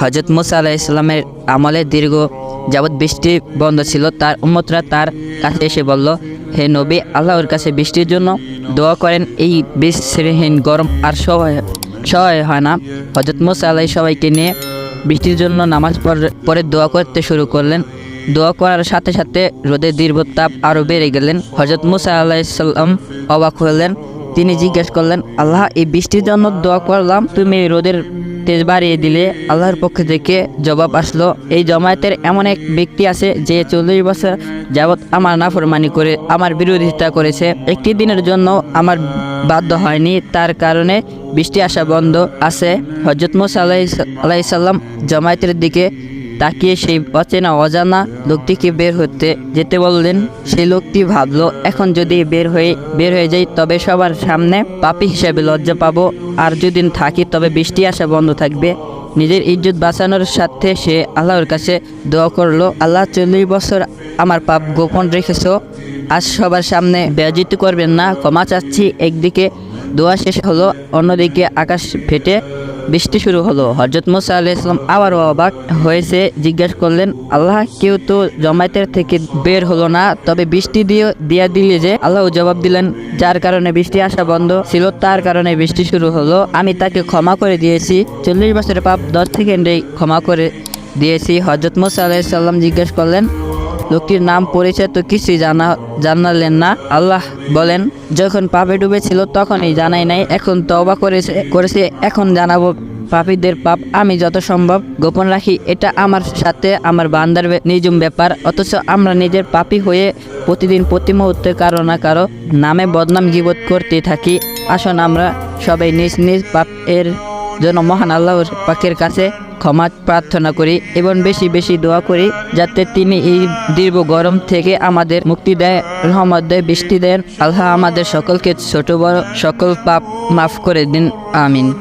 হজরত মুসা আলাহ ইসলামের আমলে দীর্ঘ যাবৎ বৃষ্টি বন্ধ ছিল, তার উম্মতরা তার কাছে এসে বলল, হে নবী, আল্লাহর কাছে বৃষ্টির জন্য দোয়া করেন, এই বৃষ্টিহীন গরম আর সহায় সহায় হয় না। হজরত মুসা আলাহ সবাইকে নিয়ে বৃষ্টির জন্য নামাজ পরে দোয়া করতে শুরু করলেন। দোয়া করার সাথে সাথে রোদের দীর্ঘ তাপ আরও বেড়ে গেলেন। হজরত মুসা আলাইসাল্লাম অবাক হলেন। তিনি জিজ্ঞেস করলেন আল্লাহ এই বৃষ্টির জন্য দোয়া করলাম তুমি রোদের তেজ বাড়িয়ে দিলে আল্লাহর পক্ষ থেকে জবাব আসলো এই জমায়েতের এমন এক ব্যক্তি আছে যে চল্লিশ বছর যাবৎ আমার নাফরমানি করে আমার বিরোধিতা করেছে একটি দিনের জন্য আমার বাধ্য হয়নি তার কারণে বৃষ্টি আসা বন্ধ আছে হজরত মোসা আলাই আলাইসাল্লাম জমায়েতের দিকে তাকিয়ে সেই অচেনা অজানা লোকটিকে বের হতে যেতে বললেন। সেই লোকটি ভাবলো, এখন যদি বের হয়ে বের হয়ে যাই, তবে সবার সামনে পাপি হিসেবে লজ্জা পাবো। আর যদি থাকি, তবে বৃষ্টি আসা বন্ধ থাকবে। নিজের ইজ্জত বাঁচানোর সাথে সে আল্লাহর কাছে দোয়া করল, আল্লাহ, চল্লিশ বছর আমার পাপ গোপন রেখেছো। আজ সবার সামনে বেয়াজিত করবেন না। ক্ষমা চাচ্ছি একদিকে দোয়া শেষ হলো, অন্যদিকে আকাশ ফেটে বৃষ্টি শুরু হলো। হজরত মুসা আলাহ ইসলাম আবারও অবাক হয়েছে, জিজ্ঞাসা করলেন, আল্লাহ, কেউ তো জমায়েতের থেকে বের হলো না, তবে বৃষ্টি দিয়ে, দিয়া দিলে যে? আল্লাহ জবাব দিলেন, যার কারণে বৃষ্টি আসা বন্ধ ছিল, তার কারণে বৃষ্টি শুরু হলো। আমি তাকে ক্ষমা করে দিয়েছি, চল্লিশ বছরের পাপ দশ সেকেন্ডেই ক্ষমা করে দিয়েছি। হজরত মুসা আলাহ সাল্লাম জিজ্ঞেস করলেন লোকটির নাম পরিচয় তো কিছুই জানা, জানালেন না। আল্লাহ বলেন, যখন পাপে ডুবেছিল তখনই জানাই নাই, এখন তওবা করেছে করেছে, এখন জানাব পাপীদের পাপ। আমি যত সম্ভব গোপন রাখি, এটা আমার সাথে আমার বান্দার নিজুম ব্যাপার। অথচ আমরা নিজের পাপী হয়ে প্রতিদিন, প্রতি মুহূর্তে কারও না কারও নামে বদনাম গিবত করতে থাকি। আসুন আমরা সবাই নিজ নিজ পাপ এর জন্য মহান আল্লাহর পাকের কাছে ক্ষমা প্রার্থনা করি এবং বেশি বেশি দোয়া করি যাতে তিনি এই দীর্ঘ গরম থেকে আমাদের মুক্তি দেয়, রহমত দেয়, বৃষ্টি দেন। আল্লাহ আমাদের সকলকে ছোট বড় সকল পাপ মাফ করে দিন। আমিন।